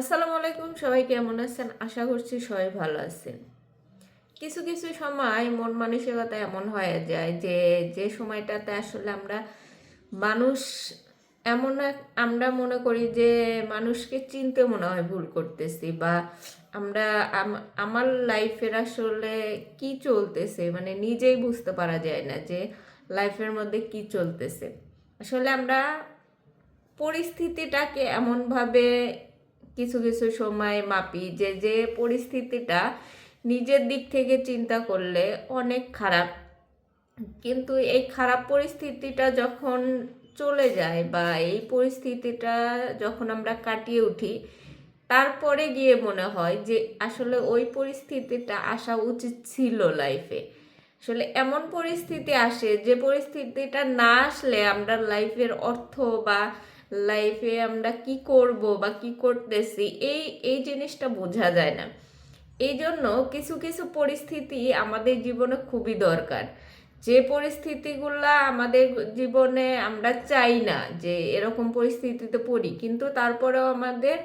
আসসালামু আলাইকুম, সবাই কেমন আছেন? আশা করছি সবাই ভালো আছেন। কিছু কিছু সময় মন মানসিকতা এমন হয়ে যায় যে যে সময়টাতে আসলে আমরা মানুষ এমন এক আমরা মনে করি যে, মানুষকে চিনতে মনে হয় ভুল করতেছি বা আমরা আমার লাইফের আসলে কি চলতেছে? মানে নিজেই বুঝতে পারা যায় না যে, লাইফের মধ্যে কি চলতেছে। আসলে আমরা পরিস্থিতিটাকে এমনভাবে কিছু কিছু সময় মাপি যে যে পরিস্থিতিটা নিজের দিক থেকে চিন্তা করলে অনেক খারাপ। কিন্তু এই খারাপ পরিস্থিতিটা যখন চলে যায় বা এই পরিস্থিতিটা যখন আমরা কাটিয়ে উঠি, তারপরে গিয়ে মনে হয় যে আসলে ওই পরিস্থিতিটা আসা উচিত ছিল লাইফে আসলে এমন পরিস্থিতি আসে যে পরিস্থিতিটা না আসলে আমরা লাইফের অর্থ বা লাইফে আমরা কি করব বা কি করতেছি, এই এই জিনিসটা বোঝা যায় না। এই জন্য কিছু কিছু পরিস্থিতি আমাদের জীবনে খুবই দরকার। যে পরিস্থিতিগুলো আমাদের জীবনে আমরা চাই না যে এরকম পরিস্থিতিতে পড়ি, কিন্তু তারপরেও আমাদের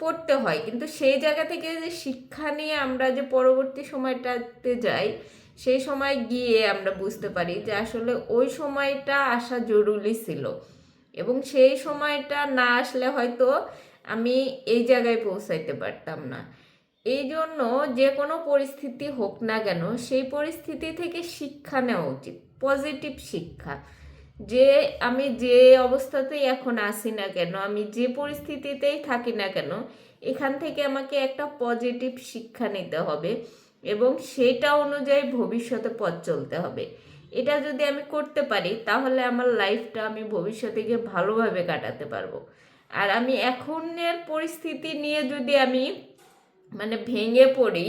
পড়তে হয়। কিন্তু সেই জায়গা থেকে যে শিক্ষা নিয়ে আমরা যে পরবর্তী সময়টাতে যাই, সেই সময় গিয়ে আমরা বুঝতে পারি যে আসলে ওই সময়টা আসা জরুরি ছিল। এবং সেই সময়টা না আসলে হয়তো আমি এই জায়গায় পৌঁছাইতে পারতাম না। এই জন্য যে কোনো পরিস্থিতি হোক না কেন, সেই পরিস্থিতি থেকে শিক্ষা নেওয়া উচিত, পজিটিভ শিক্ষা। যে আমি যে অবস্থাতেই এখন আসি না কেন, আমি যে পরিস্থিতিতেই থাকি না কেন, এখান থেকে আমাকে একটা পজিটিভ শিক্ষা নিতে হবে এবং সেটা অনুযায়ী ভবিষ্যতে পথ চলতে হবে। এটা যদি আমি করতে পারি, তাহলে আমার লাইফটা আমি ভবিষ্যতে গিয়ে ভালোভাবে কাটাতে পারব। আর আমি এখনের পরিস্থিতি নিয়ে যদি আমি মানে ভেঙে পড়ি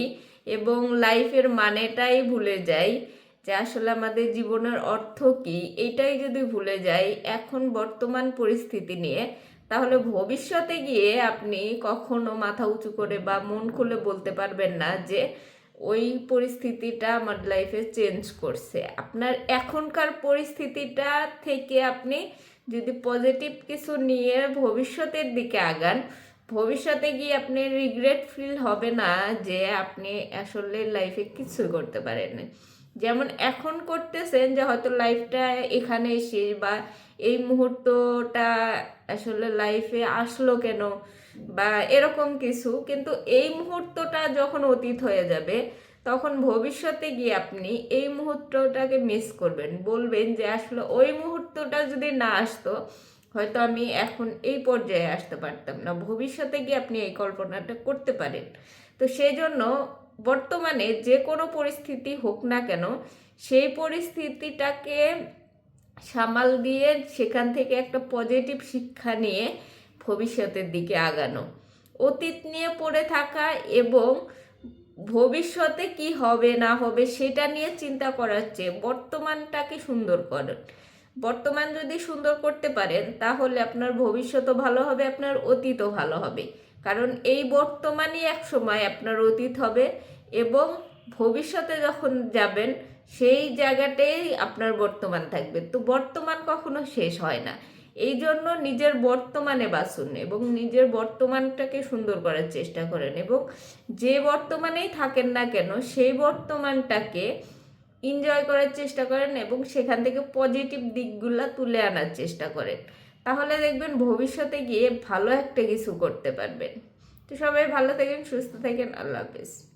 এবং লাইফের মানেটাই ভুলে যাই, যে আসলে আমাদের জীবনের অর্থ কী, এটাই যদি ভুলে যাই এখন বর্তমান পরিস্থিতি নিয়ে, তাহলে ভবিষ্যতে গিয়ে আপনি কখনো মাথা উঁচু করে বা মন খুলে বলতে পারবেন না যে ওই পরিস্থিতিটা আমার লাইফে চেঞ্জ করছে। আপনার এখনকার পরিস্থিতিটা থেকে আপনি যদি পজিটিভ কিছু নিয়ে ভবিষ্যতের দিকে আগান, ভবিষ্যতে গিয়ে আপনি রিগ্রেট ফিল হবে না যে আপনি আসলে লাইফে কিছু করতে পারেন যেমন এখন করতেছেন যে হয়তো লাইফটা এখানে এসে বা এই মুহূর্তটা আসলে লাইফে আসলো কেন? বা এরকম কিছু, কিন্তু এই মুহূর্তটা যখন অতীত হয়ে যাবে, তখন ভবিষ্যতে গিয়ে আপনি এই মুহূর্তটাকে মিস করবেন। বলবেন যে আসলে ওই মুহূর্তটা যদি না আসতো, হয়তো আমি এখন এই পর্যায়ে আসতে পারতাম না। ভবিষ্যতে গিয়ে আপনি এই কল্পনাটা করতে পারেন। তো সেই জন্য বর্তমানে যে কোনো পরিস্থিতি হোক না কেন, সেই পরিস্থিতিটাকে সামাল দিয়ে সেখান থেকে একটা পজিটিভ শিক্ষা নিয়ে ভবিষ্যতের দিকে আগানো। অতীত নিয়ে পড়ে থাকা এবং ভবিষ্যতে কি হবে, না হবে, সেটা নিয়ে চিন্তা করার চেয়ে বর্তমানটাকে সুন্দর করেন। বর্তমান যদি সুন্দর করতে পারেন, তাহলে আপনার ভবিষ্যতও ভালো হবে, আপনার অতীতও ভালো হবে। কারণ এই বর্তমানই এক সময় আপনার অতীত হবে এবং ভবিষ্যতে যখন যাবেন, সেই জায়গাটাই আপনার বর্তমান থাকবে। তো বর্তমান কখনো শেষ হয় না। এই জন্য নিজের বর্তমানে বাসুন এবং নিজের বর্তমানটাকে সুন্দর করার চেষ্টা করেন এবং যে বর্তমানেই থাকেন না কেন সেই বর্তমানটাকে এনজয় করার চেষ্টা করেন এবং সেখান থেকে পজিটিভ দিকগুলো তুলে আনার চেষ্টা করেন। তাহলে দেখবেন ভবিষ্যতে গিয়ে ভালো একটা কিছু করতে পারবেন। তো সবাই ভালো থাকেন, সুস্থ থাকেন, আল্লাহ হাফেজ।